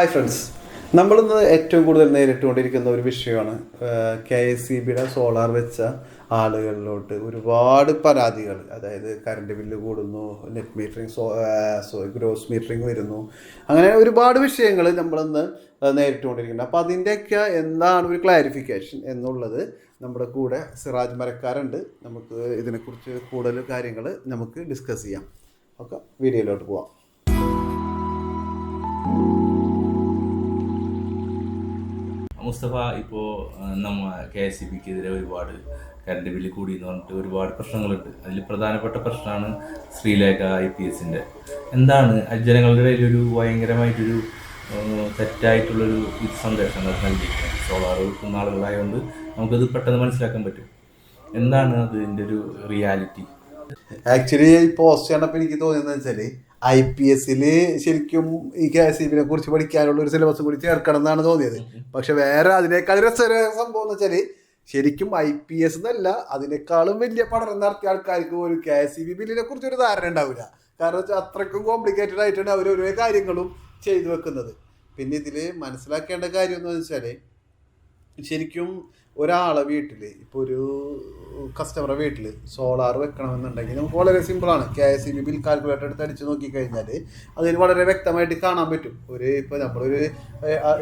Hi friends നമ്മളിന്ന് ഏറ്റവും കൂടുതൽ നേരിട്ടുകൊണ്ടിരിക്കുന്ന ഒരു വിഷയമാണ് കെ എസ് സി ബിയുടെ സോളാർ വെച്ച ആളുകളിലോട്ട് ഒരുപാട് പരാതികൾ. അതായത് കറണ്ട് ബില്ല് കൂടുന്നു net metering so so gross metering വരുന്നു. അങ്ങനെ ഒരുപാട് വിഷയങ്ങൾ നമ്മളിന്ന് നേരിട്ടുകൊണ്ടിരിക്കുന്നു അപ്പോൾ അതിന്റെയൊക്കെ എന്താണ് ഒരു ക്ലാരിഫിക്കേഷൻ എന്നുള്ളത് നമ്മുടെ കൂടെ സിറാജ് മരക്കാരുണ്ട്. നമുക്ക് ഇതിനെക്കുറിച്ച് കൂടുതൽ കാര്യങ്ങൾ നമുക്ക് ഡിസ്കസ് ചെയ്യാം. ഓക്കെ വീഡിയോയിലോട്ട് പോവാം. മുസ്തഫ ഇപ്പോൾ നമ്മ കെ എസ് സി ബിക്കെതിരെ ഒരുപാട് കറണ്ട് ബില്ല് കൂടി എന്ന് പറഞ്ഞിട്ട് ഒരുപാട് പ്രശ്നങ്ങളുണ്ട്. അതിൽ പ്രധാനപ്പെട്ട പ്രശ്നമാണ് ശ്രീലേഖ ഐ പി എസിന്റെ എന്താണ് ജനങ്ങളുടെ ഇടയിൽ ഒരു ഭയങ്കരമായിട്ടൊരു തെറ്റായിട്ടുള്ളൊരു ഇത് സന്ദേശം നൽകിയിരിക്കുന്നത്? സോളാർ വിൽക്കുന്ന ആളുകളായതുകൊണ്ട് നമുക്കത് പെട്ടെന്ന് മനസ്സിലാക്കാൻ പറ്റും. എന്താണ് അതിന്റെ ഒരു റിയാലിറ്റി ആക്ച്വലി ഈ പോസ്റ്റ് കണ്ടപ്പോൾ എനിക്ക് തോന്നിയെന്ന് വെച്ചാൽ ഐ പി എസിൽ ശരിക്കും ഈ കെ എസ് ഇബിനെ കുറിച്ച് പഠിക്കാനുള്ള ഒരു സിലബസ് കൂടി ചേർക്കണം എന്നാണ് തോന്നിയത് പക്ഷെ വേറെ അതിനേക്കാൾ രസകര സംഭവം എന്ന് വെച്ചാൽ ശരിക്കും ഐ പി എസ് എന്നല്ല അതിനേക്കാളും വലിയ പഠനം നടത്തിയ ആൾക്കാർക്ക് ഒരു കെ എസ് ബി ബില്ലിനെ കുറിച്ച് ഒരു ധാരണ ഉണ്ടാവില്ല. കാരണം വെച്ചാൽ അത്രയ്ക്കും കോംപ്ലിക്കേറ്റഡ് ആയിട്ടാണ് അവർ ഓരോ കാര്യങ്ങളും ചെയ്തു വെക്കുന്നത്. പിന്നെ ഇതിൽ മനസ്സിലാക്കേണ്ട കാര്യം എന്ന് വെച്ചാൽ ശരിക്കും ഒരാളെ വീട്ടിൽ ഇപ്പോൾ ഒരു കസ്റ്റമറെ വീട്ടിൽ സോളാർ വെക്കണമെന്നുണ്ടെങ്കിൽ നമുക്ക് വളരെ സിമ്പിളാണ് K S E B bill calculator എടുത്ത് അടിച്ച് നോക്കിക്കഴിഞ്ഞാൽ അതിന് വളരെ വ്യക്തമായിട്ട് കാണാൻ പറ്റും. ഒരു ഇപ്പോൾ നമ്മളൊരു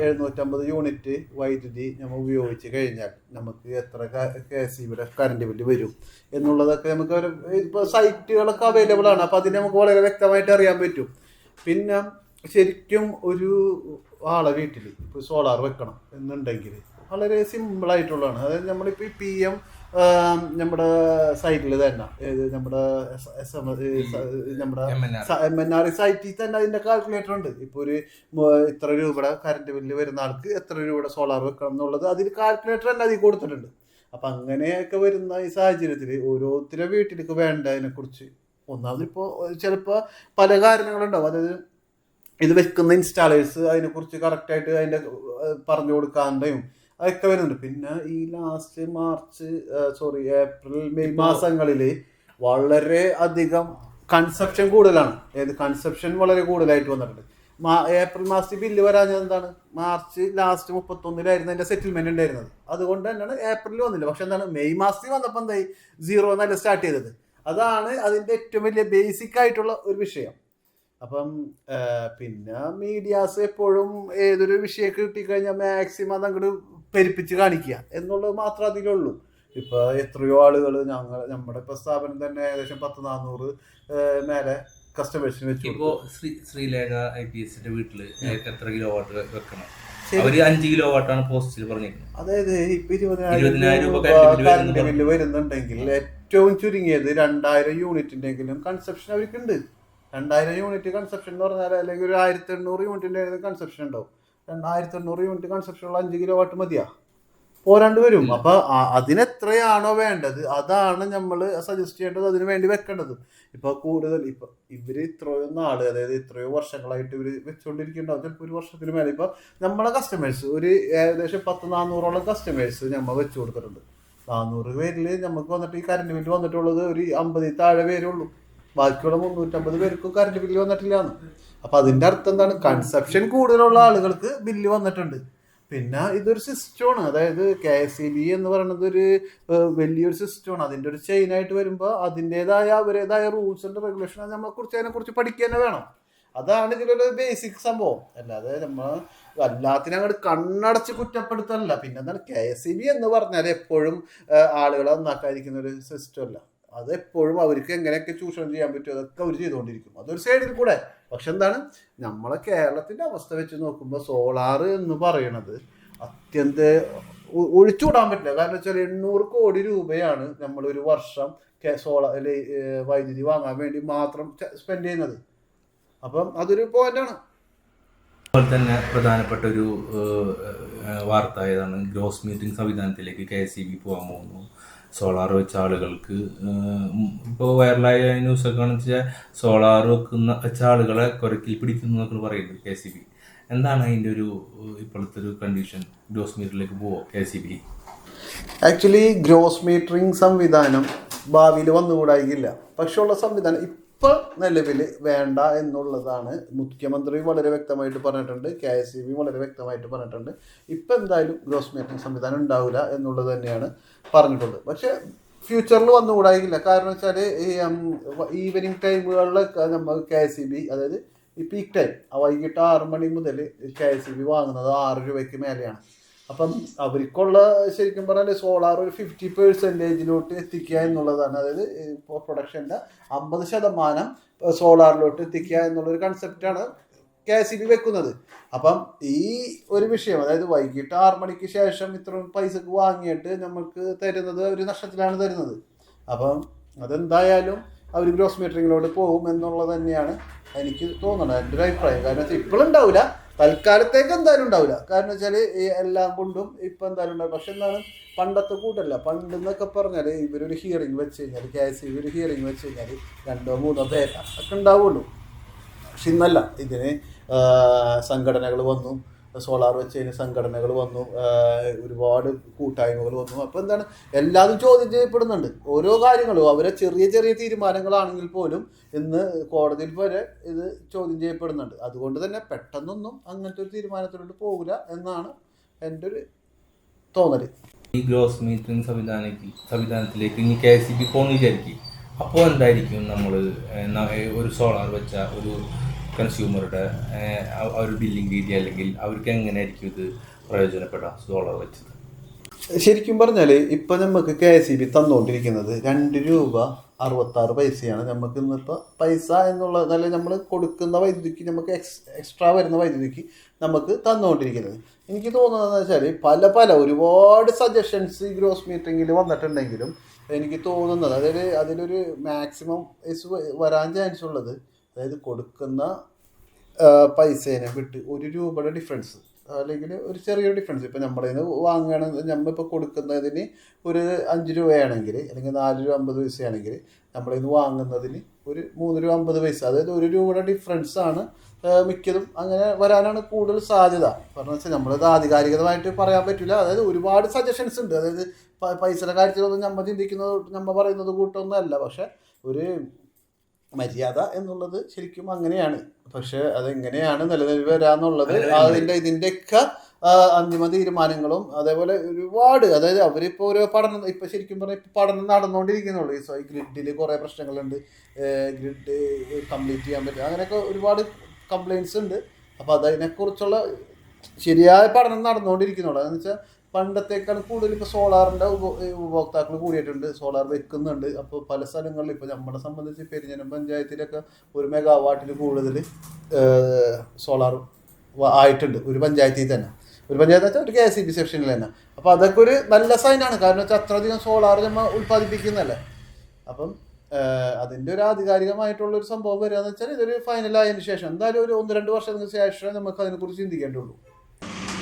എഴുന്നൂറ്റമ്പത് യൂണിറ്റ് വൈദ്യുതി നമ്മൾ ഉപയോഗിച്ച് കഴിഞ്ഞാൽ നമുക്ക് എത്ര കെ എസ് ഇ ബിയുടെ കറണ്ട് ബില്ല് വരും എന്നുള്ളതൊക്കെ നമുക്ക് ഇപ്പോൾ സൈറ്റുകളൊക്കെ അവൈലബിൾ ആണ്. അപ്പോൾ അതിന് നമുക്ക് വളരെ വ്യക്തമായിട്ട് അറിയാൻ പറ്റും. പിന്നെ ശരിക്കും ഒരു ആളെ വീട്ടിൽ ഇപ്പോൾ സോളാർ വെക്കണം എന്നുണ്ടെങ്കിൽ വളരെ സിമ്പിളായിട്ടുള്ളതാണ് അതായത് നമ്മളിപ്പോൾ ഈ പി എം നമ്മുടെ സൈറ്റിൽ തന്നെ. ഏത് നമ്മുടെ എസ് എം നമ്മുടെ. എം എൻ ആർ സൈറ്റിൽ തന്നെ അതിന്റെ കാൽക്കുലേറ്റർ ഉണ്ട്. ഇപ്പോൾ ഒരു ഇത്ര രൂപയുടെ കറണ്ട് ബില്ല് വരുന്ന ആൾക്ക് എത്ര രൂപയുടെ സോളാർ വെക്കണം എന്നുള്ളത് അതിൽ കാൽക്കുലേറ്റർ തന്നെ അതിൽ കൊടുത്തിട്ടുണ്ട്. അപ്പം അങ്ങനെയൊക്കെ വരുന്ന ഈ സാഹചര്യത്തിൽ ഓരോരുത്തരെ വീട്ടിലേക്ക് വേണ്ടതിനെ കുറിച്ച് ഒന്നാമത് ഇപ്പോൾ ചിലപ്പോൾ പല കാരണങ്ങളുണ്ടാവും. അതായത് ഇത് വെക്കുന്ന ഇൻസ്റ്റാളേഴ്സ് അതിനെക്കുറിച്ച് കറക്റ്റായിട്ട് അതിന്റെ പറഞ്ഞു കൊടുക്കാണ്ടെയും അതൊക്കെ വരുന്നുണ്ട്. പിന്നെ ഈ last March sorry April May മാസങ്ങളിൽ വളരെ അധികം കൺസെപ്ഷൻ കൂടുതലാണ്. ഏത് കൺസെപ്ഷൻ വളരെ കൂടുതലായിട്ട് വന്നിട്ടുണ്ട്. മാ ഏപ്രിൽ മാസത്തിൽ ബില്ല് വരാഞ്ഞത് എന്താണ്? മാർച്ച് ലാസ്റ്റ് മുപ്പത്തൊന്നിലായിരുന്നു അതിന്റെ സെറ്റിൽമെന്റ് ഉണ്ടായിരുന്നത്. അതുകൊണ്ട് തന്നെയാണ് ഏപ്രിൽ വന്നില്ല. പക്ഷെ എന്താണ്? മെയ് മാസത്തിൽ വന്നപ്പോൾ എന്തായി? സീറോ എന്നല്ല സ്റ്റാർട്ട് ചെയ്തത്. അതാണ് അതിന്റെ ഏറ്റവും വലിയ ബേസിക് ആയിട്ടുള്ള ഒരു വിഷയം. അപ്പം പിന്നെ മീഡിയാസ് എപ്പോഴും ഏതൊരു വിഷയം കിട്ടിക്കഴിഞ്ഞാൽ മാക്സിമം അത് അങ്ങോട്ട് പെരുപ്പിച്ച് കാണിക്കുക എന്നുള്ളത് മാത്രം അതിലുള്ളൂ. ഇപ്പോൾ എത്രയോ ആളുകൾ ഞങ്ങൾ നമ്മുടെ ഇപ്പോൾ സ്ഥാപനം തന്നെ ഏകദേശം പത്ത് നാനൂറ് നേരെ മേലെ കസ്റ്റമേഴ്സിന് വെച്ചു ഇപ്പോൾ ശ്രീ ശ്രീലേഖ ഐ പി എസിന്റെ വീട്ടിൽ എത്ര കിലോ വാട്ട് വെക്കണം. അവർ അഞ്ച് കിലോ വാട്ടാണ് പോസ്റ്റിൽ പറഞ്ഞിരിക്കുന്നത്. അതായത് ഇപ്പൊ ഇരുപതിനായിരം രൂപ കറണ്ട് ബില്ല് വരുന്നുണ്ടെങ്കിൽ ഏറ്റവും ചുരുങ്ങിയത് രണ്ടായിരം യൂണിറ്റിന്റെങ്കിലും കൺസെപ്ഷൻ അവർക്കുണ്ട് രണ്ടായിരം യൂണിറ്റ് കൺസെപ്ഷൻ എന്ന് പറഞ്ഞാൽ അല്ലെങ്കിൽ ഒരു ആയിരത്തി എണ്ണൂറ് യൂണിറ്റിന്റെ കൺസെപ്ഷൻ ഉണ്ടാവും. രണ്ടായിരത്തി എണ്ണൂറ് യൂണിറ്റ് കൺസെപ്ഷൻ ഉള്ള അഞ്ച് കിലോ വാട്ട് മതിയാ. പോരാണ്ട് വരും. അപ്പൊ അതിനെത്രയാണോ വേണ്ടത് അതാണ് നമ്മൾ സജസ്റ്റ് ചെയ്യേണ്ടത് അതിന് വേണ്ടി വെക്കേണ്ടത്. ഇപ്പൊ കൂടുതൽ ഇപ്പൊ ഇവർ ഇത്രയോ നാൾ അതായത് ഇത്രയോ വർഷങ്ങളായിട്ട് ഇവർ വെച്ചുകൊണ്ടിരിക്കുന്നുണ്ടാവും ചിലപ്പോൾ ഒരു വർഷത്തിന് മേലെ. ഇപ്പൊ നമ്മളെ കസ്റ്റമേഴ്സ് ഒരു ഏകദേശം പത്ത് നാനൂറോളം കസ്റ്റമേഴ്സ് നമ്മൾ വെച്ചു കൊടുത്തിട്ടുണ്ട്. നാനൂറ് പേരിൽ നമുക്ക് വന്നിട്ട് ഈ കറണ്ട് ബില്ല് വന്നിട്ടുള്ളത് ഒരു അമ്പതിൽ താഴെ പേരുള്ളൂ ഉള്ളൂ. ബാക്കിയുള്ള മുന്നൂറ്റമ്പത് പേർക്കും കറണ്ട് ബില്ല് വന്നിട്ടില്ലാന്ന്. അപ്പൊ അതിന്റെ അർത്ഥം എന്താണ്? കൺസെപ്ഷൻ കൂടുതലുള്ള ആളുകൾക്ക് ബില്ല് വന്നിട്ടുണ്ട്. പിന്നെ ഇതൊരു സിസ്റ്റമാണ് അതായത് കെ എസ് ഇ ബി എന്ന് പറയുന്നത് ഒരു വലിയൊരു സിസ്റ്റമാണ് അതിന്റെ ഒരു ചെയിൻ ആയിട്ട് വരുമ്പോൾ അതിന്റെതായ അവരുടേതായ റൂൾസ് ആൻഡ് റെഗുലേഷൻ നമ്മളെ കുറിച്ച് അതിനെ കുറിച്ച് പഠിക്കുക തന്നെ വേണം. അതാണ് ഇതിലൊരു ബേസിക് സംഭവം. അല്ലാതെ നമ്മൾ എല്ലാത്തിനും അങ്ങോട്ട് കണ്ണടച്ച് കുറ്റപ്പെടുത്തല്ല പിന്നെ എന്താണ് കെ എസ് ഇ ബി എന്ന് പറഞ്ഞാൽ എപ്പോഴും ആളുകളെ നന്നാക്കാതിരിക്കുന്ന ഒരു സിസ്റ്റം അല്ല. അത് എപ്പോഴും അവർക്ക് എങ്ങനെയൊക്കെ ചൂഷണം ചെയ്യാൻ പറ്റും അതൊക്കെ അവർ ചെയ്തുകൊണ്ടിരിക്കും. അതൊരു സൈഡിൽ കൂടെ. പക്ഷെ എന്താണ്? നമ്മളെ കേരളത്തിന്റെ അവസ്ഥ വെച്ച് നോക്കുമ്പോൾ സോളാർ എന്ന് പറയണത് അത്യന്ത ഒഴിച്ചു ഒഴിച്ചുകൂടാൻ പറ്റില്ല. കാരണം വെച്ചാൽ എണ്ണൂറ് കോടി രൂപയാണ് നമ്മൾ ഒരു വർഷം സോളാർ വൈദ്യുതി വാങ്ങാൻ വേണ്ടി മാത്രം സ്പെൻഡ് ചെയ്യുന്നത്. അപ്പം അതൊരു പോയിന്റാണ് അതുപോലെ തന്നെ പ്രധാനപ്പെട്ട ഒരു വാർത്ത ഏതാണ്? ഗ്രോസ് മീറ്റിംഗ് സംവിധാനത്തിലേക്ക് കെ എസ് സി ബി പോകാൻ പോകുന്നു. സോളാർ വെച്ച ആളുകൾക്ക് ഇപ്പോൾ വൈറലായ ന്യൂസൊക്കെ കാണിച്ച വെച്ചാൽ സോളാർ വെക്കുന്ന വെച്ച ആളുകളെ കുരക്കിൽ പിടിക്കുന്നു എന്നൊക്കെ പറയുന്നത് കെ സി ബി. എന്താണ് അതിന്റെ ഒരു ഇപ്പോഴത്തെ ഒരു കണ്ടീഷൻ ഗ്രോസ് മീറ്ററിലേക്ക് പോവോ K C B? Actually gross metering സംവിധാനം ഭാവിയിൽ വന്നുകൂടായില്ല പക്ഷേ ഉള്ള സംവിധാനം ഇപ്പം നിലവിൽ വേണ്ട എന്നുള്ളതാണ്. മുഖ്യമന്ത്രി വളരെ വ്യക്തമായിട്ട് പറഞ്ഞിട്ടുണ്ട് കെ എസ് സി ബി വളരെ വ്യക്തമായിട്ട് പറഞ്ഞിട്ടുണ്ട്. ഇപ്പം എന്തായാലും ഗ്രോസ് മേക്കിംഗ് സംവിധാനം ഉണ്ടാവില്ല എന്നുള്ളത് തന്നെയാണ് പറഞ്ഞിട്ടുള്ളത്. പക്ഷേ ഫ്യൂച്ചറിൽ വന്നുകൂടായില്ല കാരണം വെച്ചാൽ ഈ ഈവനിങ് ടൈമുകളിലൊക്കെ നമ്മൾ കെ എസ് സി ബി അതായത് ഈ പീക്ക് ടൈം വൈകിട്ട് ആറ് മണി മുതൽ കെ എസ് സി ബി വാങ്ങുന്നത് ആറ് രൂപയ്ക്ക് മേലെയാണ്. അപ്പം അവർക്കുള്ള ശരിക്കും പറഞ്ഞാൽ സോളാർ ഒരു ഫിഫ്റ്റി പെർസെന്റേജിലോട്ട് എത്തിക്കുക എന്നുള്ളതാണ്. അതായത് ഇപ്പോൾ പ്രൊഡക്ഷന്റെ അമ്പത് ശതമാനം സോളാറിലോട്ട് എത്തിക്കുക എന്നുള്ളൊരു കൺസെപ്റ്റാണ് കെ സി ബി വെക്കുന്നത്. അപ്പം ഈ ഒരു വിഷയം അതായത് വൈകിട്ട് ആറ് മണിക്ക് ശേഷം ഇത്ര പൈസക്ക് വാങ്ങിയിട്ട് നമുക്ക് തരുന്നത് ഒരു നഷ്ടത്തിലാണ് തരുന്നത്. അപ്പം അതെന്തായാലും അവർ ഗ്രോസ് മീറ്ററിങ്ങിലോട്ട് പോകും എന്നുള്ളത് തന്നെയാണ് എനിക്ക് തോന്നുന്നത് എന്റെ ഒരു അഭിപ്രായം. കാരണം വെച്ചാൽ ഇപ്പോഴുണ്ടാവില്ല തൽക്കാലത്തേക്ക് എന്തായാലും ഉണ്ടാവില്ല. കാരണം വെച്ചാൽ എല്ലാം കൊണ്ടും ഇപ്പം എന്തായാലും ഉണ്ടാവും പക്ഷെ എന്താണ് പണ്ടത്തെ കൂട്ടല്ല. പണ്ട് എന്നൊക്കെ പറഞ്ഞാൽ ഇവരൊരു ഹിയറിംഗ് വെച്ച് കഴിഞ്ഞാൽ കെ എസ് ഇവർ ഹിയറിംഗ് വെച്ച് കഴിഞ്ഞാൽ രണ്ടോ മൂന്നോ പേര ഒക്കെ ഉണ്ടാവുള്ളൂ. പക്ഷെ ഇന്നല്ല. ഇതിന് സംഘടനകൾ വന്നു. സോളാർ വെച്ച് കഴിഞ്ഞ സംഘടനകൾ വന്നു ഒരുപാട് കൂട്ടായ്മകൾ വന്നു. അപ്പോൾ എന്താണ്? എല്ലാതും ചോദ്യം ചെയ്യപ്പെടുന്നുണ്ട്. ഓരോ കാര്യങ്ങളും. അവരെ ചെറിയ ചെറിയ തീരുമാനങ്ങളാണെങ്കിൽ പോലും ഇന്ന് കോടതിയിൽ വരെ ഇത് ചോദ്യം ചെയ്യപ്പെടുന്നുണ്ട്. അതുകൊണ്ട് തന്നെ പെട്ടെന്നൊന്നും അങ്ങനത്തെ ഒരു തീരുമാനത്തിലോട്ട് പോകില്ല എന്നാണ് എന്റെ ഒരു തോന്നൽ ഈ ഗ്ലോസ് മീറ്റിംഗ് സംവിധാനത്തിൽ സംവിധാനത്തിലേക്ക് ഇനി കെ സി ബി പോകുന്ന വിചാരിക്കും. അപ്പോൾ എന്തായിരിക്കും നമ്മൾ ഒരു സോളാർ വെച്ച ഒരു കൺസ്യൂമറുടെ ആ- ഒരു ബില്ലിംഗ് രീതി അല്ലെങ്കിൽ അവർക്ക് എങ്ങനെയായിരിക്കും ഇത് പ്രയോജനപ്പെടാം സോളാർ വെച്ചത്. ശരിക്കും പറഞ്ഞാൽ ഇപ്പം നമുക്ക് കെ എസ് ഇ ബി തന്നുകൊണ്ടിരിക്കുന്നത് രണ്ട് രൂപ അറുപത്താറ് പൈസയാണ്. നമുക്ക് ഇന്നിപ്പോൾ പൈസ എന്നുള്ള നല്ല നമ്മൾ കൊടുക്കുന്ന വൈദ്യുതിക്ക് നമുക്ക് എക്സ് എക്സ്ട്രാ വരുന്ന വൈദ്യുതിക്ക് നമുക്ക് തന്നുകൊണ്ടിരിക്കുന്നത് എനിക്ക് തോന്നുന്നതെന്ന് വെച്ചാൽ പല പല ഒരുപാട് സജഷൻസ് ഈ ഗ്രോസ് മീറ്റിങ്ങിൽ വന്നിട്ടുണ്ടെങ്കിലും എനിക്ക് തോന്നുന്നത് അതായത് അതിലൊരു മാക്സിമം വരാൻ ചാൻസ് ഉള്ളത് അതായത് കൊടുക്കുന്ന പൈസേനെ വിട്ട് ഒരു രൂപയുടെ ഡിഫറൻസ് അല്ലെങ്കിൽ ഒരു ചെറിയൊരു ഡിഫറൻസ് ഇപ്പം നമ്മുടെ നിന്ന് വാങ്ങുകയാണെങ്കിൽ നമ്മളിപ്പോൾ കൊടുക്കുന്നതിന് ഒരു അഞ്ച് രൂപയാണെങ്കിൽ അല്ലെങ്കിൽ നാല് രൂപ അമ്പത് പൈസയാണെങ്കിൽ നമ്മുടെ നിന്ന് വാങ്ങുന്നതിന് ഒരു മൂന്ന് രൂപ അമ്പത് പൈസ. അതായത് ഒരു രൂപയുടെ ഡിഫറൻസ് ആണ് മിക്കതും അങ്ങനെ വരാനാണ് കൂടുതൽ സാധ്യത. കാരണം വെച്ചാൽ നമ്മളിത് ആധികാരികമായിട്ട് പറയാൻ പറ്റില്ല അതായത് ഒരുപാട് സജഷൻസ് ഉണ്ട്. അതായത് പൈസയുടെ കാര്യത്തിലൊന്നും നമ്മൾ ചിന്തിക്കുന്നത് നമ്മൾ പറയുന്നത് കൂട്ടൊന്നും അല്ല. പക്ഷേ ഒരു മര്യാദ എന്നുള്ളത് ശരിക്കും അങ്ങനെയാണ്. പക്ഷെ അതെങ്ങനെയാണ് നിലനിൽ വരാന്നുള്ളത് അതിന്റെ ഇതിന്റെയൊക്കെ അന്തിമ തീരുമാനങ്ങളും അതേപോലെ ഒരുപാട് അതായത് അവരിപ്പോൾ ഓരോ പഠനം ഇപ്പം ശരിക്കും പറഞ്ഞാൽ ഇപ്പം പഠനം നടന്നുകൊണ്ടിരിക്കുന്നുള്ളൂ ഈ ഗ്രിഡിൽ കുറേ പ്രശ്നങ്ങളുണ്ട്. ഗ്രിഡ് കംപ്ലീറ്റ് ചെയ്യാൻ പറ്റും. അങ്ങനെയൊക്കെ ഒരുപാട് കംപ്ലയിൻസ് ഉണ്ട്. അപ്പോൾ അതിനെക്കുറിച്ചുള്ള ശരിയായ പഠനം നടന്നുകൊണ്ടിരിക്കുന്നുള്ളൂ അതെന്ന് വെച്ചാൽ പണ്ടത്തേക്കാൾ കൂടുതൽ ഇപ്പോൾ സോളാറിന്റെ ഉപഭോക്താക്കൾ കൂടിയിട്ടുണ്ട്. സോളാർ വെക്കുന്നുണ്ട്. അപ്പോൾ പല സ്ഥലങ്ങളിൽ ഇപ്പോൾ നമ്മളെ സംബന്ധിച്ച് പെരിഞ്ഞനം പഞ്ചായത്തിലൊക്കെ ഒരു മെഗാവാട്ടിൽ കൂടുതൽ സോളാർ ആയിട്ടുണ്ട്. ഒരു പഞ്ചായത്തിൽ തന്നെ. ഒരു പഞ്ചായത്ത് വെച്ചാൽ ഒരു കെ എസ് സി ബി സെക്ഷനിൽ തന്നെ. അപ്പോൾ അതൊക്കെ ഒരു നല്ല സൈനാണ്. കാരണം വെച്ചാൽ അത്രയധികം സോളാർ നമ്മൾ ഉൽപ്പാദിപ്പിക്കുന്നതല്ലേ. അപ്പം അതിന്റെ ഒരു ആധികാരികമായിട്ടുള്ള ഒരു സംഭവം വരിക എന്ന് വെച്ചാൽ ഇതൊരു ഫൈനലായതിനു ശേഷം. എന്തായാലും ഒരു ഒന്ന് രണ്ട് വർഷത്തിന് ശേഷം നമുക്ക് അതിനെക്കുറിച്ച് ചിന്തിക്കേണ്ടുള്ളൂ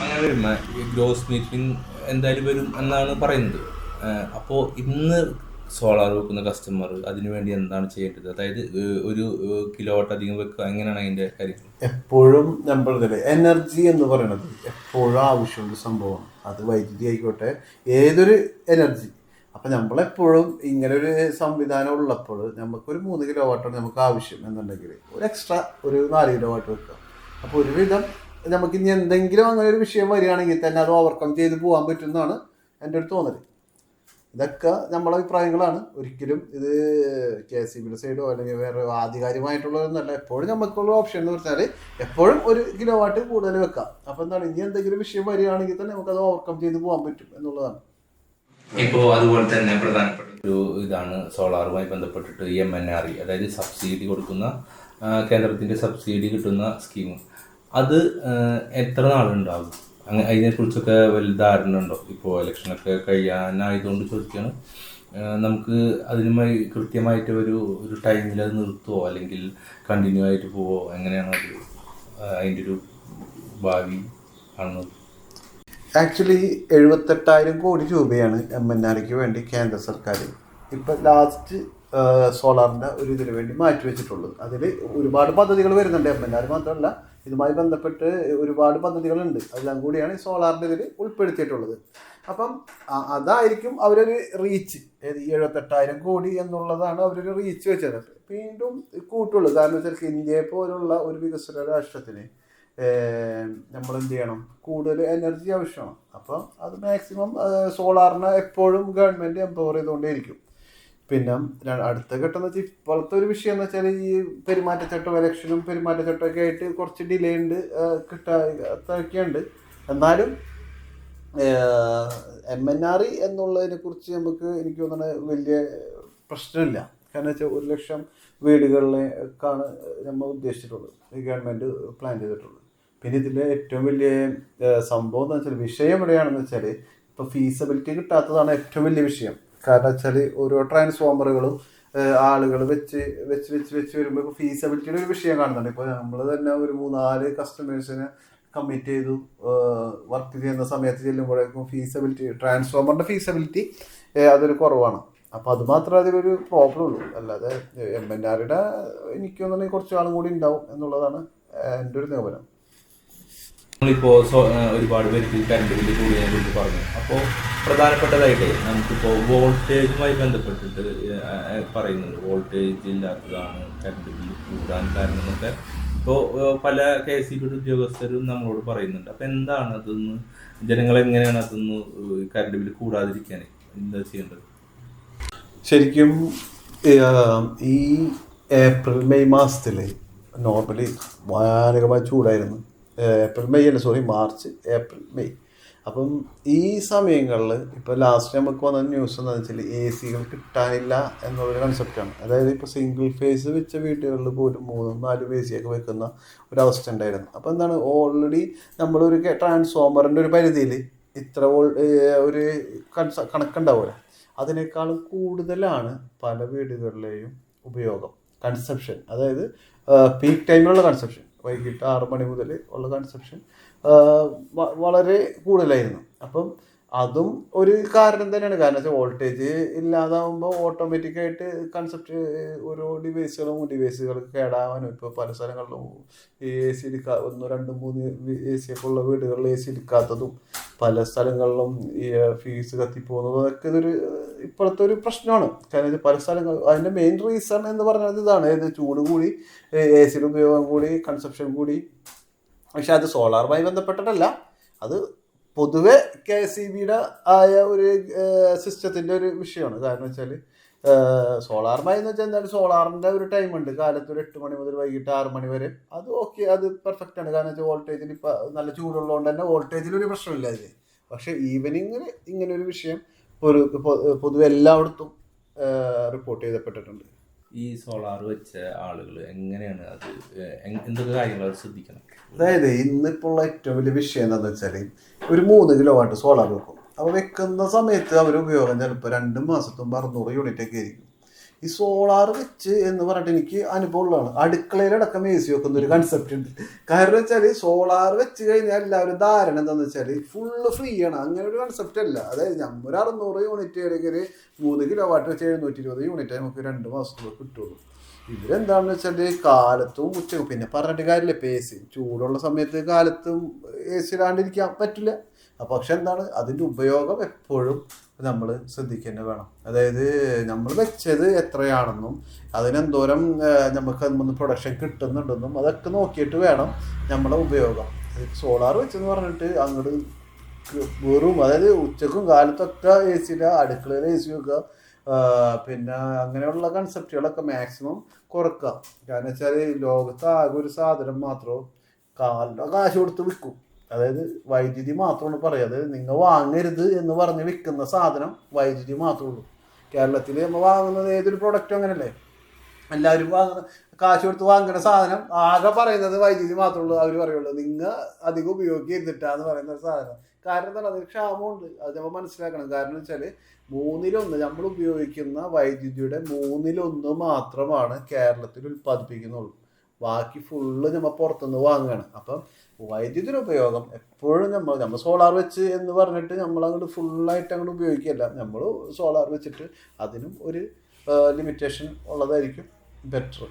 അങ്ങനെ വരുന്ന ഗ്രോസ് മീറ്റിംഗ് എന്തായാലും വരും എന്നാണ് പറയുന്നത്. അപ്പോൾ ഇന്ന് സോളാർ വെക്കുന്ന കസ്റ്റമർ അതിനുവേണ്ടി എന്താണ് ചെയ്യേണ്ടത്? അതായത് ഒരു കിലോവാട്ട് അധികം വെക്കുക എങ്ങനെയാണ് അതിന്റെ കാര്യം എപ്പോഴും നമ്മൾ എനർജി എന്ന് പറയുന്നത് എപ്പോഴും ആവശ്യമുള്ള സംഭവമാണ്. അത് വൈദ്യുതി ആയിക്കോട്ടെ ഏതൊരു എനർജി അപ്പം നമ്മളെപ്പോഴും ഇങ്ങനെ ഒരു സംവിധാനം ഉള്ളപ്പോൾ നമുക്കൊരു മൂന്ന് കിലോ വാട്ടാണ് നമുക്ക് ആവശ്യം എന്നുണ്ടെങ്കിൽ ഒരു എക്സ്ട്രാ ഒരു നാല് കിലോ വാട്ട് വെക്കുക. അപ്പോൾ ഒരുവിധം നമുക്ക് ഇനി എന്തെങ്കിലും അങ്ങനെ ഒരു വിഷയം വരികയാണെങ്കിൽ തന്നെ അത് ഓവർകം ചെയ്ത് പോകാൻ പറ്റുമെന്നാണ് എന്റെ ഒരു തോന്നൽ ഇതൊക്കെ നമ്മളെ അഭിപ്രായങ്ങളാണ്. ഒരിക്കലും ഇത് കെ സി ബിയുടെ സൈഡോ അല്ലെങ്കിൽ വേറെ ആധികാരികമായിട്ടുള്ളതൊന്നല്ല എപ്പോഴും നമുക്കുള്ള ഓപ്ഷൻ എന്ന് പറഞ്ഞാൽ എപ്പോഴും ഒരു കിലോ വാട്ട് കൂടുതൽ വെക്കാം. അപ്പോൾ എന്താണ് ഇനി എന്തെങ്കിലും വിഷയം വരികയാണെങ്കിൽ തന്നെ നമുക്ക് അത് ഓവർകം ചെയ്ത് പോകാൻ പറ്റും എന്നുള്ളതാണ്. ഇപ്പോൾ അതുപോലെ തന്നെ പ്രധാനപ്പെട്ട ഒരു ഇതാണ് സോളാറുമായി ബന്ധപ്പെട്ടിട്ട് എം എൻ ആർ ഇ അതായത് സബ്സിഡി കൊടുക്കുന്ന കേന്ദ്രത്തിന്റെ കേന്ദ്രത്തിന്റെ സബ്സിഡി കിട്ടുന്ന സ്കീം അത് എത്ര നാളുണ്ടാകും? അങ്ങനെ അതിനെക്കുറിച്ചൊക്കെ വലിയ ധാരണ ഉണ്ടോ ഇപ്പോൾ ഇലക്ഷനൊക്കെ കഴിയാനായതുകൊണ്ട് ചോദിക്കുകയാണ് നമുക്ക് അതിനുമായി കൃത്യമായിട്ട് ഒരു ഒരു ടൈമിൽ അത് നിർത്തുമോ അല്ലെങ്കിൽ കണ്ടിന്യൂ ആയിട്ട് പോവോ? എങ്ങനെയാണ് അത് അതിന്റെ ഒരു ഭാവി കാണുന്നത്? ആക്ച്വലി എഴുപത്തെട്ടായിരം കോടി രൂപയാണ് എം എൻ ആർക്ക് വേണ്ടി കേന്ദ്ര സർക്കാർ ഇപ്പം ലാസ്റ്റ് സോളാറിന്റെ ഒരു ഇതിന് വേണ്ടി മാറ്റി വെച്ചിട്ടുള്ളത്. അതിൽ ഒരുപാട് പദ്ധതികൾ വരുന്നുണ്ട്. എം എൻ ആർ മാത്രമല്ല ഇതുമായി ബന്ധപ്പെട്ട് ഒരുപാട് പദ്ധതികളുണ്ട്. അതെല്ലാം കൂടിയാണ് ഈ സോളാറിന്റെ ഇതിൽ ഉൾപ്പെടുത്തിയിട്ടുള്ളത്. അപ്പം അതായിരിക്കും അവരൊരു റീച്ച് ഏത് എഴുപത്തെട്ടായിരം കോടി എന്നുള്ളതാണ് അവരൊരു റീച്ച് വെച്ചത്. വീണ്ടും കൂട്ടുള്ളൂ. കാരണം വെച്ചാൽ ഇന്ത്യയെ പോലുള്ള ഒരു വികസന രാഷ്ട്രത്തിന് നമ്മൾ എന്ത് ചെയ്യണം? കൂടുതൽ എനർജി ആവശ്യമാണ്. അപ്പം അത് മാക്സിമം സോളാറിനെ എപ്പോഴും ഗവൺമെന്റ് എംപവർ ചെയ്തുകൊണ്ടേയിരിക്കും. പിന്നെ അടുത്ത ഘട്ടം എന്ന് വെച്ചാൽ ഇപ്പോഴത്തെ ഒരു വിഷയം എന്ന് വെച്ചാൽ ഈ പെരുമാറ്റച്ചട്ടം ഇലക്ഷനും പെരുമാറ്റച്ചട്ടമൊക്കെ ആയിട്ട് കുറച്ച് ഡിലേ ഉണ്ട് കിട്ടാത്തൊക്കെയുണ്ട് എന്നാലും എം എൻ ആർ ഇ എന്നുള്ളതിനെ കുറിച്ച് നമുക്ക് എനിക്ക് തോന്നുന്നത് വലിയ പ്രശ്നമില്ല. കാരണം വെച്ചാൽ ഒരു ലക്ഷം വീടുകളിലേക്കാണ് നമ്മൾ ഉദ്ദേശിച്ചിട്ടുള്ളത്. ഈ ഗവൺമെന്റ് പ്ലാൻ ചെയ്തിട്ടുള്ളത്. പിന്നെ ഇതിന്റെ ഏറ്റവും വലിയ സംഭവം എന്ന് വെച്ചാൽ വിഷയം എവിടെയാണെന്ന് വെച്ചാൽ ഇപ്പോൾ ഫീസബിലിറ്റി കിട്ടാത്തതാണ് ഏറ്റവും വലിയ വിഷയം. കാരണം വെച്ചാൽ ഓരോ ട്രാൻസ്ഫോമറുകളും ആളുകൾ വെച്ച് വെച്ച് വെച്ച് വെച്ച് വരുമ്പോൾ ഇപ്പോൾ ഫീസബിലിറ്റിയുടെ ഒരു വിഷയം കാണുന്നുണ്ട്. ഇപ്പോൾ നമ്മൾ തന്നെ ഒരു മൂന്നാൽ കസ്റ്റമേഴ്സിനെ കമ്മിറ്റ് ചെയ്തു വർക്ക് ചെയ്യുന്ന സമയത്ത് ചെല്ലുമ്പോഴേക്കും ഫീസബിലിറ്റി ട്രാൻസ്ഫോമറിന്റെ ഫീസബിലിറ്റി അതൊരു കുറവാണ്. അപ്പോൾ അത് മാത്രമേ അതിലൊരു പ്രോബ്ലം ഉള്ളൂ. അല്ലാതെ എം എൻ ആറുടെ എനിക്ക് തോന്നുന്നത് കുറച്ച് ആളും കൂടി ഉണ്ടാവും എന്നുള്ളതാണ് എന്റെ ഒരു നിഗമനം. നമ്മളിപ്പോൾ ഒരുപാട് പേർക്ക് കറണ്ട് ബില്ല് കുറിച്ച് പറഞ്ഞു. അപ്പോൾ പ്രധാനപ്പെട്ടതായിട്ട് നമുക്കിപ്പോൾ വോൾട്ടേജുമായി ബന്ധപ്പെട്ടിട്ട് പറയുന്നത് വോൾട്ടേജ് ഇല്ലാത്തതാണ് കറണ്ട് ബില്ല് കൂടാൻ കാരണം എന്നൊക്കെ. ഇപ്പോൾ പല കെ എസ് സി ബി ഉദ്യോഗസ്ഥരും നമ്മളോട് പറയുന്നുണ്ട്. അപ്പോൾ എന്താണ് അതൊന്ന് ജനങ്ങൾ എങ്ങനെയാണ് അതൊന്ന് കറണ്ട് ബില്ല് കൂടാതിരിക്കാൻ എന്താ ചെയ്യേണ്ടത്? ശരിക്കും ഈ ഏപ്രിൽ മെയ് മാസത്തിൽ നോർമലി ഭയാനകമായ ചൂടായിരുന്നു. ഏപ്രിൽ മെയ് അല്ല സോറി മാർച്ച് ഏപ്രിൽ മെയ്. അപ്പം ഈ സമയങ്ങളിൽ ഇപ്പോൾ ലാസ്റ്റ് നമുക്ക് വന്ന ന്യൂസ് എന്താണെന്ന് വെച്ചാൽ എ സികൾ കിട്ടാനില്ല എന്നുള്ളൊരു കൺസെപ്റ്റാണ് അതായത് ഇപ്പോൾ സിംഗിൾ ഫേസ് വെച്ച വീടുകളിൽ പോലും മൂന്നും നാലും എ സിയൊക്കെ വെക്കുന്ന ഒരു അവസ്ഥ ഉണ്ടായിരുന്നു. അപ്പോൾ എന്താണ്? ഓൾറെഡി നമ്മളൊരു ട്രാൻസ്ഫോമറിന്റെ ഒരു പരിധിയിൽ ഇത്ര വോൾ ഒരു കണക്കുണ്ടാവില്ല അതിനേക്കാളും കൂടുതലാണ് പല വീടുകളിലെയും ഉപയോഗം. കൺസെപ്ഷൻ അതായത് പീക്ക് ടൈമിലുള്ള കൺസെപ്ഷൻ വൈകിട്ട് ആറ് മണി മുതൽ ഉള്ള കൺസെപ്ഷൻ വളരെ കൂടുതലായിരുന്നു. അപ്പം അതും ഒരു കാരണം തന്നെയാണ്. കാരണം വെച്ചാൽ വോൾട്ടേജ് ഇല്ലാതാവുമ്പോൾ ഓട്ടോമാറ്റിക്കായിട്ട് കൺസെപ്റ്റ് ഓരോ ഡിവൈസുകളും ഡിവൈസുകൾ കേടാവാനും. ഇപ്പോൾ പല സ്ഥലങ്ങളിലും ഈ എ സി എടുക്കാ ഒന്ന് രണ്ട് മൂന്ന് എ സി ഒക്കെ ഉള്ള വീടുകളിൽ എ സി എടുക്കാത്തതും പല സ്ഥലങ്ങളിലും ഈ ഫീസ് കത്തിപ്പോകുന്നതും അതൊക്കെ ഇതൊരു ഇപ്പോഴത്തെ ഒരു പ്രശ്നമാണ്. കാരണം വെച്ചാൽ പല സ്ഥലങ്ങൾ അതിന്റെ മെയിൻ റീസൺ എന്ന് പറഞ്ഞാൽ ഇതാണ്. ഇത് ചൂട് കൂടി എ സിയുടെ ഉപയോഗം കൂടി കൺസെപ്ഷൻ കൂടി പക്ഷെ അത് സോളാറുമായി ബന്ധപ്പെട്ടിട്ടല്ല. അത് പൊതുവെ കെ എസ് ഇ ബിയുടെ ആയ ഒരു സിസ്റ്റത്തിന്റെ ഒരു വിഷയമാണ്. കാരണം വെച്ചാൽ സോളാറുമായി എന്ന് വെച്ചാൽ എന്തായാലും സോളാറിന്റെ ഒരു ടൈം ഉണ്ട്. കാലത്ത് ഒരു എട്ട് മണി മുതൽ വൈകിട്ട് ആറ് മണി വരെ. അത് ഓക്കെ അത് പെർഫെക്റ്റ് ആണ്. കാരണം വെച്ചാൽ വോൾട്ടേജിന് ഇപ്പം നല്ല ചൂടുള്ളതുകൊണ്ട് തന്നെ വോൾട്ടേജിൽ ഒരു പ്രശ്നമില്ല അതിന്. പക്ഷേ ഈവനിങ്ങിൽ ഇങ്ങനെ ഒരു വിഷയം പൊതുവെ എല്ലായിടത്തും റിപ്പോർട്ട് ചെയ്തപ്പെട്ടിട്ടുണ്ട്. ഈ സോളാർ വെച്ച ആളുകൾ എങ്ങനെയാണ് അത് എന്തൊക്കെ കാര്യങ്ങൾ അവർ ശ്രദ്ധിക്കണം? അതായത് ഇന്നിപ്പോൾ ഉള്ള ഏറ്റവും വലിയ വിഷയം എന്താണെന്ന് വെച്ചാൽ ഒരു മൂന്ന് കിലോ വാട്ട് സോളാർ വെക്കും. അപ്പോൾ വെക്കുന്ന സമയത്ത് അവർ ഉപയോഗം ചിലപ്പോൾ രണ്ട് മാസത്തും അറുന്നൂറ് യൂണിറ്റ് ഒക്കെ ആയിരിക്കും. ഈ സോളാർ വെച്ച് എന്ന് പറഞ്ഞിട്ട് എനിക്ക് അനുഭവമുള്ളതാണ് അടുക്കളയിലടക്കം എ സി വെക്കുന്ന ഒരു കൺസെപ്റ്റ് ഉണ്ട്. കാരണം വെച്ചാൽ സോളാർ വെച്ച് കഴിഞ്ഞാൽ എല്ലാവരും ധാരണ എന്താണെന്ന് വെച്ചാൽ ഫുള്ള് ഫ്രീ ആണ്. അങ്ങനെ ഒരു കൺസെപ്റ്റ് അല്ല. അതായത് നമ്മൾ അറുന്നൂറ് യൂണിറ്റ് അല്ലെങ്കിൽ മൂന്ന് കിലോ വാട്ട് വെച്ച് എഴുന്നൂറ്റി ഇരുപത് യൂണിറ്റ് നമുക്ക് രണ്ട് മാസത്തിൽ കിട്ടുള്ളൂ. ഇവരെന്താണെന്ന് വെച്ചാൽ കാലത്തും ഉച്ചക്കും പിന്നെ പറഞ്ഞിട്ട് കാര്യമില്ല ഇപ്പം എ സി ചൂടുള്ള സമയത്ത് കാലത്തും എ സി ഇടാണ്ടിരിക്കാൻ പറ്റില്ല. പക്ഷെ എന്താണ് അതിന്റെ ഉപയോഗം എപ്പോഴും നമ്മൾ ശ്രദ്ധിക്കുക വേണം. അതായത് നമ്മൾ വെച്ചത് എത്രയാണെന്നും അതിനെന്തോരം നമുക്ക് അതിൽ പ്രൊഡക്ഷൻ കിട്ടുന്നുണ്ടെന്നും അതൊക്കെ നോക്കിയിട്ട് വേണം നമ്മളെ ഉപയോഗം. സോളാർ വെച്ചെന്ന് പറഞ്ഞിട്ട് അങ്ങോട്ട് വെറും അതായത് ഉച്ചക്കും കാലത്തൊക്കെ എ സിയില്ല അടുക്കളയിൽ എ സി വെക്കുക പിന്നെ അങ്ങനെയുള്ള കൺസെപ്റ്റുകളൊക്കെ മാക്സിമം കുറക്കുക കാരണം വെച്ചാൽ ലോകത്ത് ആകെ ഒരു സാധനം മാത്രം കാലിന്റെ കാശ് കൊടുത്ത് വിൽക്കും. അതായത് വൈദ്യുതി മാത്രമാണ് പറയുക അതായത് നിങ്ങൾ വാങ്ങരുത് എന്ന് പറഞ്ഞ് വിൽക്കുന്ന സാധനം വൈദ്യുതി മാത്രമേ ഉള്ളൂ. കേരളത്തിൽ നമ്മൾ വാങ്ങുന്നത് ഏതൊരു പ്രൊഡക്റ്റും അങ്ങനെയല്ലേ എല്ലാവരും വാങ്ങുന്ന കാശ് കൊടുത്ത് വാങ്ങുന്ന സാധനം ആകെ പറയുന്നത് വൈദ്യുതി മാത്രമേ ഉള്ളൂ അവർ പറയുള്ളൂ. നിങ്ങൾ അധികം ഉപയോഗിക്കരുതിട്ടാന്ന് പറയുന്ന ഒരു സാധനം. കാരണം എന്താണ് അതിന് ക്ഷാമമുണ്ട്. അത് നമ്മൾ മനസ്സിലാക്കണം. കാരണം വെച്ചാൽ മൂന്നിലൊന്ന് നമ്മൾ ഉപയോഗിക്കുന്ന വൈദ്യുതിയുടെ മൂന്നിലൊന്ന് മാത്രമാണ് കേരളത്തിൽ ഉൽപ്പാദിപ്പിക്കുന്നുള്ളൂ. ബാക്കി ഫുള്ള് നമ്മൾ പുറത്തുനിന്ന് വാങ്ങുകയാണ് അപ്പം വൈദ്യുതിയുടെ ഉപയോഗം എപ്പോഴും നമ്മൾ നമ്മൾ സോളാർ വെച്ച് എന്ന് പറഞ്ഞിട്ട് നമ്മൾ അങ്ങോട്ട് ഫുള്ളായിട്ട് അങ്ങോട്ട് ഉപയോഗിക്കുകയല്ല. നമ്മൾ സോളാർ വെച്ചിട്ട് അതിനും ഒരു ലിമിറ്റേഷൻ ഉള്ളതായിരിക്കും. ബെറ്റർ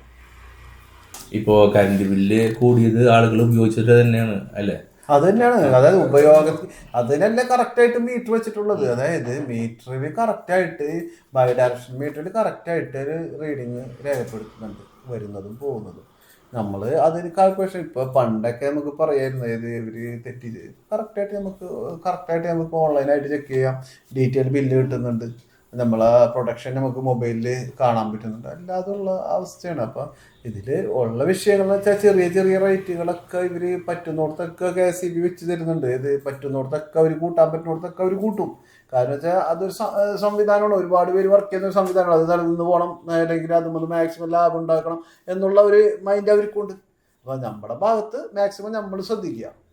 ഇപ്പോ കറണ്ട് ബില്ല് കൂടിയത് ആളുകൾ ഉപയോഗിച്ചിട്ട് തന്നെയാണ് അല്ലേ? അത് തന്നെയാണ് അതായത് ഉപയോഗത്തിൽ കറക്റ്റ് ആയിട്ട് മീറ്റർ വെച്ചിട്ടുള്ളത്. അതായത് മീറ്ററിൽ കറക്റ്റായിട്ട് ബൈ ഡയറക്ഷൻ മീറ്ററിൽ കറക്റ്റായിട്ട് ഒരു റീഡിങ് രേഖപ്പെടുത്തുന്നുണ്ട്. വരുന്നതും പോകുന്നതും. നമ്മൾ അതിന് കാൽക്കുലേഷൻ ഇപ്പൊ പണ്ടൊക്കെ നമുക്ക് പറയായിരുന്നു ഏത് ഇവർ തെറ്റി കറക്റ്റായിട്ട് നമുക്ക് കറക്റ്റായിട്ട് നമുക്ക് ഓൺലൈനായിട്ട് ചെക്ക് ചെയ്യാം. ഡീറ്റെയിൽ ബില്ല് കിട്ടുന്നുണ്ട്. നമ്മളെ പ്രൊഡക്ഷൻ നമുക്ക് മൊബൈലിൽ കാണാൻ പറ്റുന്നുണ്ട്. അല്ലാതുള്ള അവസ്ഥയാണ്. അപ്പം ഇതിൽ ഉള്ള വിഷയങ്ങൾ വെച്ചാൽ ചെറിയ ചെറിയ റേറ്റുകളൊക്കെ ഇവർ പറ്റുന്നിടത്തൊക്കെ കെ എസ് ഇ ബി വെച്ച് തരുന്നുണ്ട്. ഇത് പറ്റുന്നിടത്തൊക്കെ അവർ കൂട്ടാൻ പറ്റുന്നിടത്തൊക്കെ അവർ കൂട്ടും. കാരണം വെച്ചാൽ അതൊരു സംവിധാനമാണ്. ഒരുപാട് പേര് വർക്ക് ചെയ്യുന്ന ഒരു സംവിധാനമാണ്. അത് സ്ഥലത്ത് നിന്ന് പോകണം. അല്ലെങ്കിൽ അതുമ്പോൾ മാക്സിമം ലാഭം ഉണ്ടാക്കണം എന്നുള്ള ഒരു മൈൻഡ് അവർക്കുണ്ട് അപ്പം നമ്മുടെ ഭാഗത്ത് മാക്സിമം നമ്മൾ ശ്രദ്ധിക്കുക.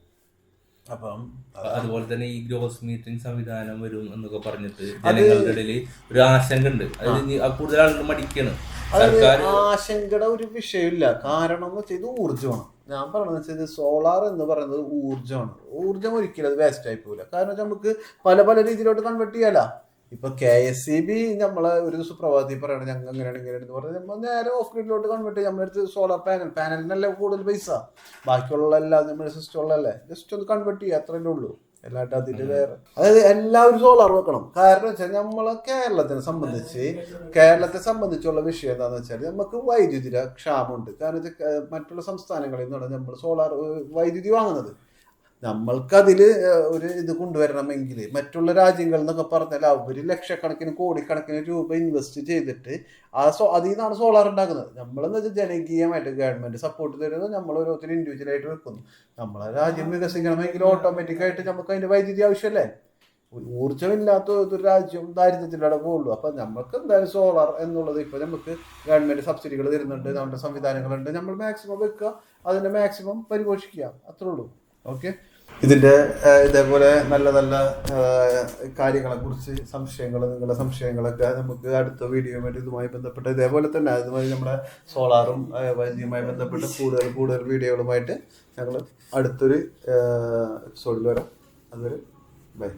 അപ്പം അതുപോലെ തന്നെ ഈ ഗ്രോസ് മീറ്റിംഗ് സംവിധാനം വരും എന്നൊക്കെ പറഞ്ഞിട്ട് ജനങ്ങളുടെ ഇടയിൽ ഒരു ആശങ്ക ഉണ്ട് അത് കൂടുതൽ ആളുകൾ മടിക്കണം. ആശങ്കയുടെ ഒരു വിഷയമില്ല. കാരണം എന്ന് വെച്ചാൽ ഇത് ഊർജമാണ്. ഞാൻ പറയണത് വെച്ചാൽ സോളാർ എന്ന് പറയുന്നത് ഊർജമാണ്. ഊർജം ഒരിക്കലും അത് വേസ്റ്റ് ആയി പോകില്ല കാരണം വെച്ചാൽ നമുക്ക് പല പല രീതിയിലോട്ട് കൺവെർട്ട് ചെയ്യാല. ഇപ്പൊ കെ എസ് സി ബി നമ്മളെ ഒരു ദിവസം പ്രഭാതി പറയണം ഞങ്ങൾ അങ്ങനെയാണ് ഇങ്ങനെയാണ് എന്ന് പറഞ്ഞാൽ നമ്മൾ നേരെ ഓഫ് ഗ്രിഡിലോട്ട് കൺവേർട്ട് ചെയ്യാം നമ്മളെടുത്ത് സോളാർ പാനൽ പാനലിനല്ലേ കൂടുതൽ പൈസ? ബാക്കിയുള്ള എല്ലാം നമ്മുടെ സിസ്റ്റമുള്ളതല്ലേ ജസ്റ്റ് ഒന്ന് കൺവേർട്ട് ചെയ്യുക അത്രയല്ലേ ഉള്ളൂ. എല്ലാട്ട് അതിന്റെ വേറെ. അതായത് എല്ലാവരും സോളാർ വെക്കണം. കാരണം വെച്ചാൽ നമ്മളെ കേരളത്തിനെ സംബന്ധിച്ച് കേരളത്തെ സംബന്ധിച്ചുള്ള വിഷയം എന്താണെന്ന് വെച്ചാൽ നമുക്ക് വൈദ്യുതിയുടെ ക്ഷാമമുണ്ട്. കാരണം മറ്റുള്ള സംസ്ഥാനങ്ങളിൽ നിന്നാണ് നമ്മൾ സോളാർ വൈദ്യുതി വാങ്ങുന്നത്. നമ്മൾക്കതിൽ ഒരു ഇത് കൊണ്ടുവരണമെങ്കിൽ മറ്റുള്ള രാജ്യങ്ങൾ എന്നൊക്കെ പറഞ്ഞാൽ അവർ ലക്ഷക്കണക്കിന് കോടിക്കണക്കിന് രൂപ ഇൻവെസ്റ്റ് ചെയ്തിട്ട് ആ സോ അതിൽ നിന്നാണ് സോളാർ ഉണ്ടാക്കുന്നത്. നമ്മളെന്ന് വെച്ചാൽ ജനകീയമായിട്ട് ഗവൺമെന്റ് സപ്പോർട്ട് തരുന്നത് നമ്മൾ ഓരോരുത്തരും ഇൻഡിവിജ്വലായിട്ട് വെക്കുന്നു. നമ്മളെ രാജ്യം വികസിക്കണമെങ്കിൽ ഓട്ടോമാറ്റിക്കായിട്ട് നമുക്ക് അതിന്റെ വൈദ്യുതി ആവശ്യമല്ലേ ഊർജമില്ലാത്ത ഒരു രാജ്യം ദാരിദ്ര്യത്തിലൂടെ പോകുള്ളൂ അപ്പം നമുക്ക് എന്തായാലും സോളാർ എന്നുള്ളത് ഇപ്പോൾ നമുക്ക് ഗവൺമെന്റ് സബ്സിഡികൾ തരുന്നുണ്ട് നമ്മുടെ സംവിധാനങ്ങളുണ്ട്. നമ്മൾ മാക്സിമം വെക്കുക അതിന്റെ മാക്സിമം പരിപോഷിക്കുക. അത്രേ ഉള്ളൂ. ഓക്കെ ഇതിന്റെ ഇതേപോലെ നല്ല നല്ല കാര്യങ്ങളെ കുറിച്ച് സംശയങ്ങൾ നിങ്ങളുടെ സംശയങ്ങളൊക്കെ നമുക്ക് അടുത്ത വീഡിയോയുമായിട്ട് ഇതുമായി ബന്ധപ്പെട്ട് ഇതേപോലെ തന്നെ അതുമായി നമ്മുടെ സോളാറും വൈദ്യുതിയുമായി ബന്ധപ്പെട്ട് കൂടുതൽ കൂടുതൽ വീഡിയോകളുമായിട്ട് ഞങ്ങൾ അടുത്തൊരു എപ്പിസോഡിൽ വരാം. അതുവരെ ബൈ